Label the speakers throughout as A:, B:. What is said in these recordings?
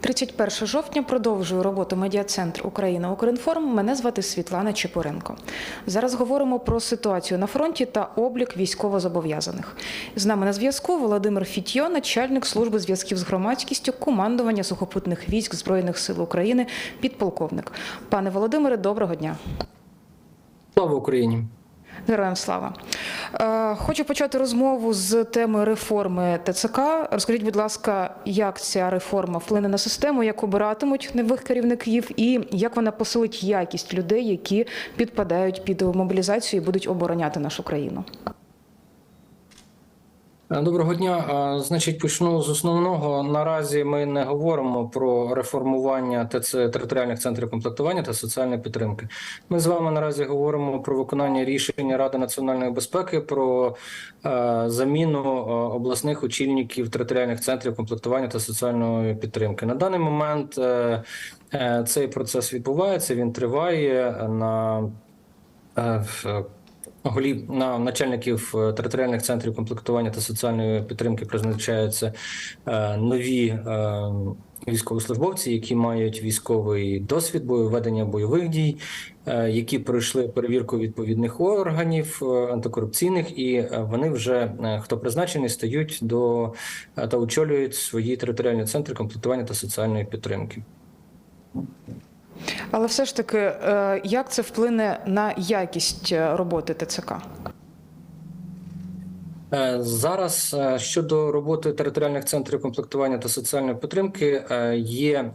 A: 31 жовтня продовжую роботу медіа-центр Україна Укрінформ. Мене звати Світлана Чепуренко. Зараз говоримо про ситуацію на фронті та облік військовозобов'язаних. З нами на зв'язку Володимир Фітьо, начальник служби зв'язків з громадськістю командування сухопутних військ Збройних сил України, підполковник. Пане Володимире, доброго дня.
B: Слава Україні!
A: Героям слава. Е, Хочу почати розмову з теми реформи ТЦК. Розкажіть, будь ласка, як ця реформа вплине на систему, як обиратимуть нових керівників, і як вона посилить якість людей, які підпадають під мобілізацію і будуть обороняти нашу країну?
B: Е, Доброго дня. Е, Значить, почну з основного. Наразі ми не говоримо про реформування ТЦ територіальних центрів комплектування та соціальної підтримки. Ми з вами наразі говоримо про виконання рішення Ради національної безпеки про е, заміну обласних очільників територіальних центрів комплектування та соціальної підтримки. На даний момент цей процес відбувається. Він триває на голів на начальників е, територіальних центрів комплектування та соціальної підтримки призначаються е, нові е, військовослужбовці, які мають військовий досвід ведення бойових дій, які пройшли перевірку відповідних органів антикорупційних, і вони вже хто призначений стають до та очолюють свої територіальні центри комплектування та соціальної підтримки.
A: Але все ж таки, е, як це вплине на якість е, роботи ТЦК?
B: Е, Зараз щодо роботи територіальних центрів комплектування та соціальної підтримки є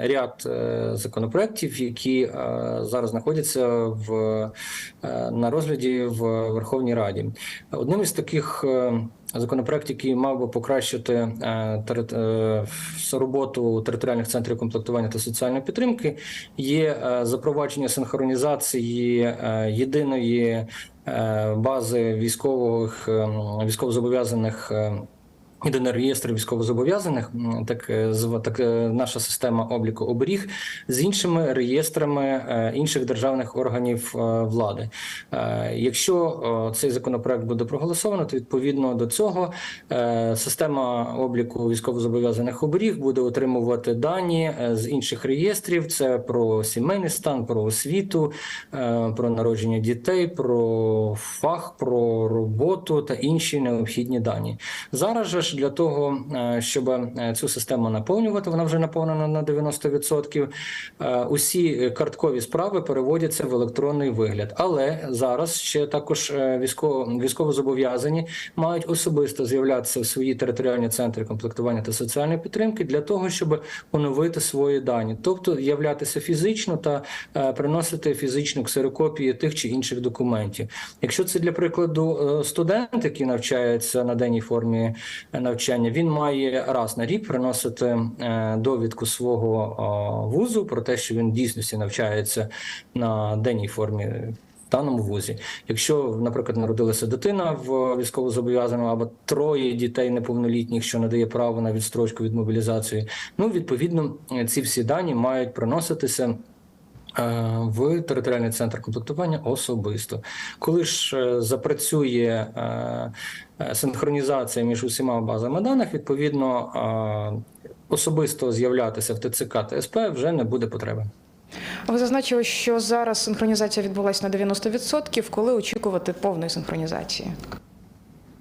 B: ряд законопроєктів, які зараз знаходяться в на розгляді в Верховній Раді. Одним із таких законопроєктів, який мав би покращити е, е, роботу територіальних центрів комплектування та соціальної підтримки, є е, запровадження синхронізації єдиної бази військових ем, військовозобов'язаних. Єдиний реєстр військовозобов'язаних, так е, так е, наша система обліку оберіг з іншими реєстрами е, інших державних органів влади. Якщо цей законопроект буде проголосовано, то відповідно до цього система обліку військовозобов'язаних оберіг буде отримувати дані з інших реєстрів: це про сімейний стан, про освіту, про народження дітей, про фах, про роботу та інші необхідні дані. Зараз же для того, е, щоб е, цю систему наповнювати, вона вже наповнена на 90%, е, Усі карткові справи переводяться в електронний вигляд. Але зараз ще також військово військовозобов'язані мають особисто з'являтися в свої територіальні центри комплектування та соціальної підтримки для того, щоб оновити свої дані, тобто являтися фізично та приносити фізичну ксерокопії тих чи інших документів. Якщо це для прикладу студент, який навчається на денній формі навчання, він має раз на рік приносити е, довідку свого е, вузу про те, що він дійсності навчається на денній формі. Даному вузі, якщо, наприклад, народилася дитина в військовозобов'язаному або троє дітей неповнолітніх, що надає право на відстрочку від мобілізації, ну відповідно ці всі дані мають приноситися в територіальний центр комплектування особисто. Коли ж е, запрацює е, е, синхронізація між усіма базами даних, відповідно е, особисто з'являтися в ТЦК та СП вже не буде потреби.
A: Ви зазначили, що зараз синхронізація відбулася на 90%. Коли очікувати повної синхронізації?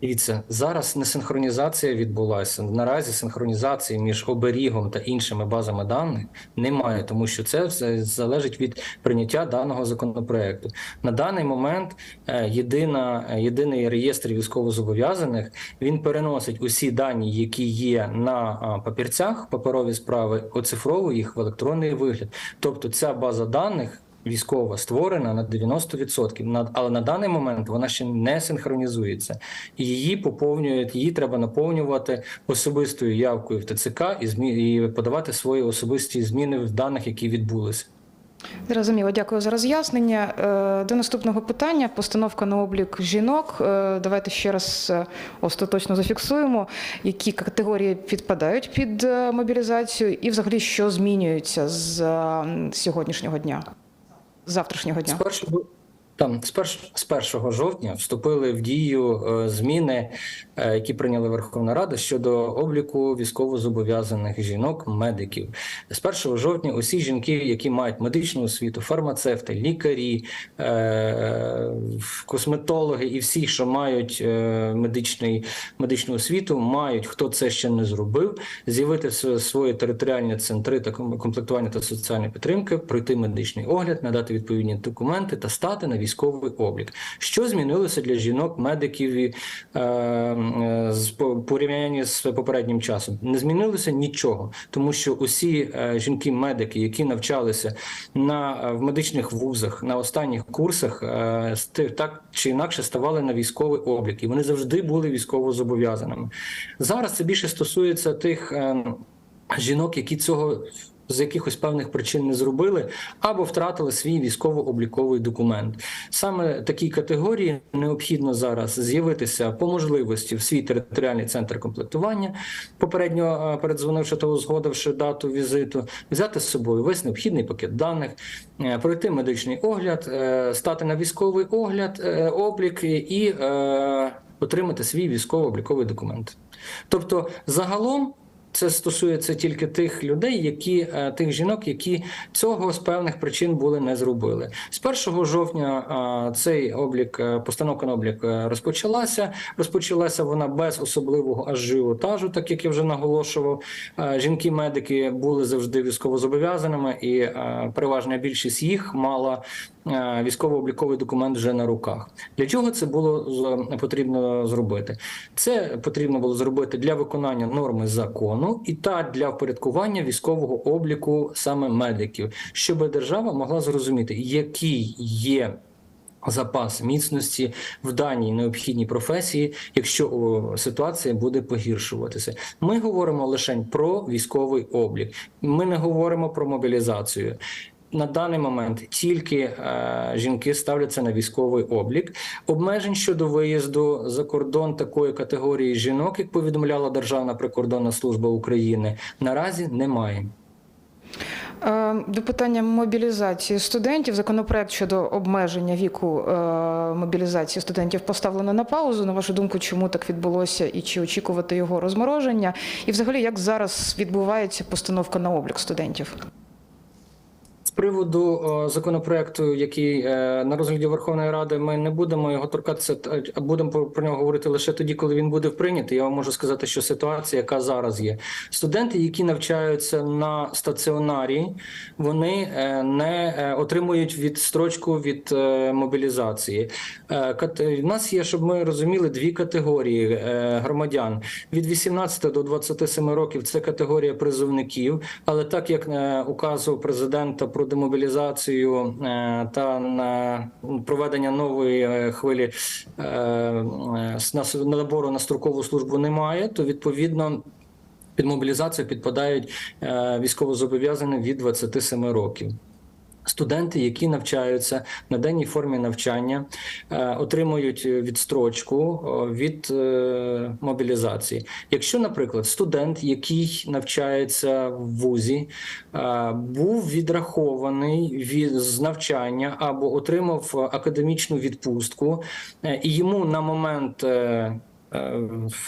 B: Дивіться, зараз не синхронізація відбулася. Наразі синхронізації між оберігом та іншими базами даних немає, тому що це все залежить від прийняття даного законопроекту. На даний момент е, єдина, е, єдиний реєстр військовозобов'язаних він переносить усі дані, які є на папірцях, паперові справи, оцифровує їх в електронний вигляд. Тобто, ця база даних. Військова створена на 90%, на- але на даний момент вона ще не синхронізується. І її поповнюють, її треба наповнювати особистою явкою в ТЦК і змі і подавати свої особисті зміни в даних, які відбулися.
A: Зрозуміло, дякую за роз'яснення. Е, До наступного питання: постановка на облік жінок. Е, Давайте ще раз е, остаточно зафіксуємо, які категорії підпадають під мобілізацію, і взагалі що змінюється з сьогоднішнього дня, з завтрашнього
B: З
A: дня.
B: 1, Там з, перш, з 1 жовтня вступили в дію е, зміни, е, які прийняла Верховна Рада щодо обліку військовозобов'язаних жінок, медиків. З 1 жовтня усі жінки, які мають медичну освіту, фармацевти, лікарі, е, косметологи і всі, що мають медичний, медичну освіту, мають хто це ще не зробив, з'явити свої територіальні центри та ком- комплектування та соціальної підтримки, пройти медичний огляд, надати відповідні документи та стати на військовий облік. Що змінилося для жінок, медиків і, е, з по- порівнянні з попереднім часом? Не змінилося нічого, тому що усі е, жінки-медики, які навчалися на е, в медичних вузах на останніх курсах, е, так чи інакше ставали на військовий облік, і вони завжди були військово зобов'язаними. Зараз це більше стосується тих. е, Жінок, які цього з якихось певних причин не зробили, або втратили свій військово-обліковий документ. Саме такій категорії необхідно зараз з'явитися по можливості в свій територіальний центр комплектування, попередньо е, передзвонивши та узгодивши дату візиту, взяти з собою весь необхідний пакет даних, е, пройти медичний огляд, е, стати на військовий огляд, облік і отримати свій військово-обліковий документ. Тобто, загалом. Це стосується тільки тих людей, які е, тих жінок, які цього з певних причин були не зробили. З 1 жовтня е, цей облік, е, постановка на облік розпочалася. Розпочалася вона без особливого ажіотажу, так як я вже наголошував. Жінки-медики були завжди військовозобов'язаними, і переважна більшість їх мала військово-обліковий документ вже на руках. Для чого це було потрібно зробити? Це потрібно було зробити для виконання норми закону і та для впорядкування військового обліку саме медиків, щоб держава могла зрозуміти, який є. Запас міцності в даній необхідній професії, якщо ситуація буде погіршуватися. Ми говоримо лише про військовий облік. Ми не говоримо про мобілізацію. На даний момент тільки е, жінки ставляться на військовий облік. Обмежень щодо виїзду за кордон такої категорії жінок, як повідомляла Державна прикордонна служба України, наразі немає.
A: Е, До питання мобілізації студентів законопроект щодо обмеження віку е, мобілізації студентів поставлено на паузу. На вашу думку, чому так відбулося і чи очікувати його розмороження? І взагалі, як зараз відбувається постановка на облік студентів?
B: Приводу о, законопроекту, який е, на розгляді Верховної Ради, ми не будемо його торкатися, а будемо про- нього говорити лише тоді, коли він буде прийнятий. Я вам можу сказати, що ситуація, яка зараз є, студенти, які навчаються на стаціонарі, вони е, не е, отримують відстрочку від е, мобілізації. Е, В нас є, щоб ми розуміли, дві категорії е, громадян від 18 до 27 років. Це категорія призовників, але так як е, указу президента про демобілізацію е, та на проведення нової е, хвилі е, набору на строкову службу немає, то відповідно. Під мобілізацію підпадають військовозобов'язані від 27 років. Студенти, які навчаються на денній формі навчання, е, отримують відстрочку від е, мобілізації. Якщо, наприклад, студент, який навчається в вузі, е, був відрахований від з навчання або отримав академічну відпустку, е, і йому на момент е, е,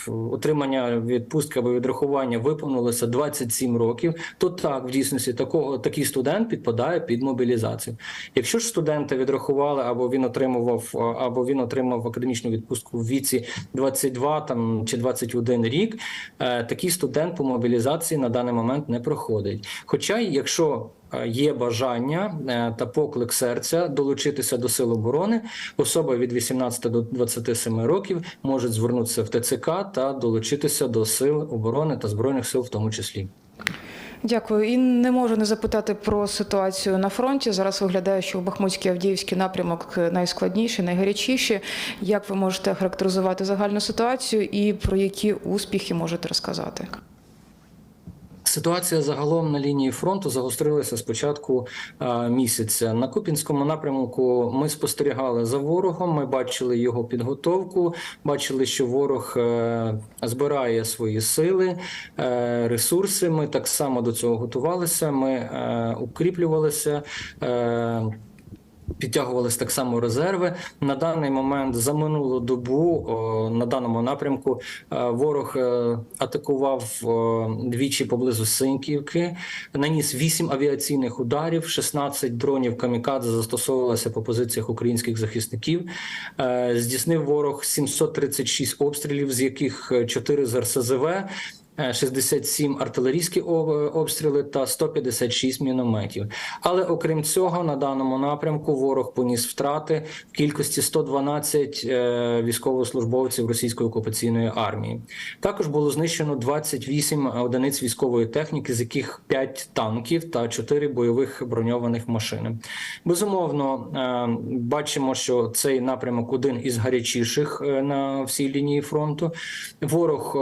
B: отримання відпустки або відрахування виповнилося 27 років, то так в дійсності такого такий студент підпадає під мобілізацію. Якщо ж студента відрахували, або він отримував, е, або він отримав академічну відпустку в віці 22 там чи 21 рік, е, такий студент по мобілізації на даний момент не проходить. Хоча, якщо е, Є бажання е, та поклик серця долучитися до сил оборони. Особа від 18 до 27 років можуть звернутися в ТЦК та долучитися до сил оборони та збройних сил, в тому числі.
A: Дякую. І не можу не запитати про ситуацію на фронті. Зараз виглядає, що в Бахмутський Авдіївський напрямок найскладніший, найгарячіший. Як ви можете характеризувати загальну ситуацію і про які успіхи можете розказати?
B: Ситуація загалом на лінії фронту загострилася з початку е, місяця. На Купінському напрямку ми спостерігали за ворогом. Ми бачили його підготовку, бачили, що ворог е, збирає свої сили, е, ресурси. Ми так само до цього готувалися. Ми укріплювалися. Підтягувались так само резерви. На даний момент за минулу добу на даному напрямку е, ворог е, атакував двічі поблизу Синьківки, наніс 8 авіаційних ударів, 16 дронів камікадзе застосовувалося по позиціях українських захисників. Е, Здійснив ворог 736 обстрілів, з яких 4 з РСЗВ. Е, 67 артилерійські обстріли та 156 мінометів. Але окрім цього, на даному напрямку ворог поніс втрати в кількості 112 е, військовослужбовців російської окупаційної армії. Також було знищено 28 одиниць військової техніки, з яких 5 танків та 4 бойових броньованих машини. Безумовно, е, бачимо, що цей напрямок один із гарячіших е, на всій лінії фронту. Ворог е,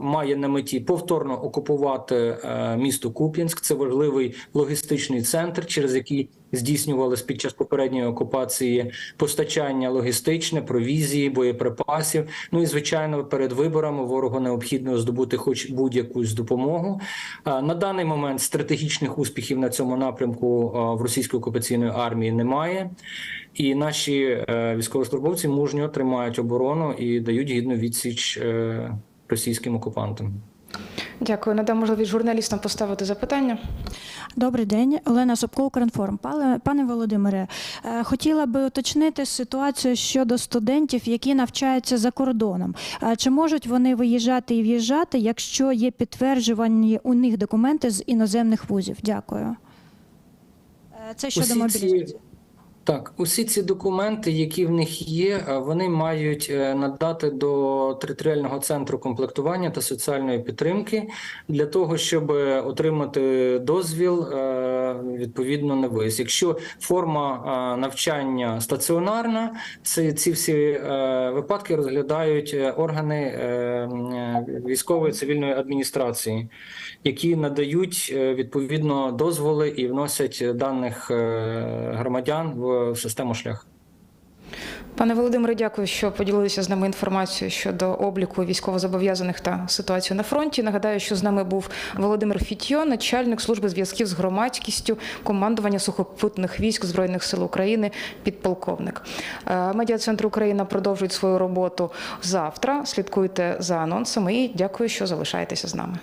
B: має на меті повторно окупувати е, місто Куп'янськ. Це важливий логістичний центр, через який здійснювалось під час попередньої окупації постачання логістичне, провізії, боєприпасів. Ну і звичайно, перед виборами ворогу необхідно здобути хоч будь-яку допомогу. Е, На даний момент стратегічних успіхів на цьому напрямку е, в російської окупаційної армії немає. І наші військовослужбовці мужньо тримають оборону і дають гідну відсіч російським окупантам.
A: Дякую. Надам можливість журналістам поставити запитання.
C: Добрий день, Олена Собко, Укрінформ. Пане, Володимире, е, хотіла би уточнити ситуацію щодо студентів, які навчаються за кордоном. Чи можуть вони виїжджати і в'їжджати, якщо є підтверджувані у них документи з іноземних вузів? Дякую. Е, Це щодо мобілізації.
B: Так, усі ці документи, які в них є, е, вони мають е, надати до територіального центру комплектування та соціальної підтримки для того, щоб отримати дозвіл е, відповідно не виїзд. Якщо форма навчання стаціонарна, це ці всі е, випадки розглядають е, органи е, військової цивільної адміністрації, які надають відповідно дозволи і вносять даних громадян в систему шлях.
A: Пане Володимире, дякую, що поділилися з нами інформацією щодо обліку військовозобов'язаних та ситуації на фронті. Нагадаю, що з нами був Володимир Фітьо, начальник служби зв'язків з громадськістю командування сухопутних військ збройних сил України, підполковник. Е, Медіа-центр Україна продовжують свою роботу завтра. Слідкуйте за анонсами і дякую, що залишаєтеся з нами.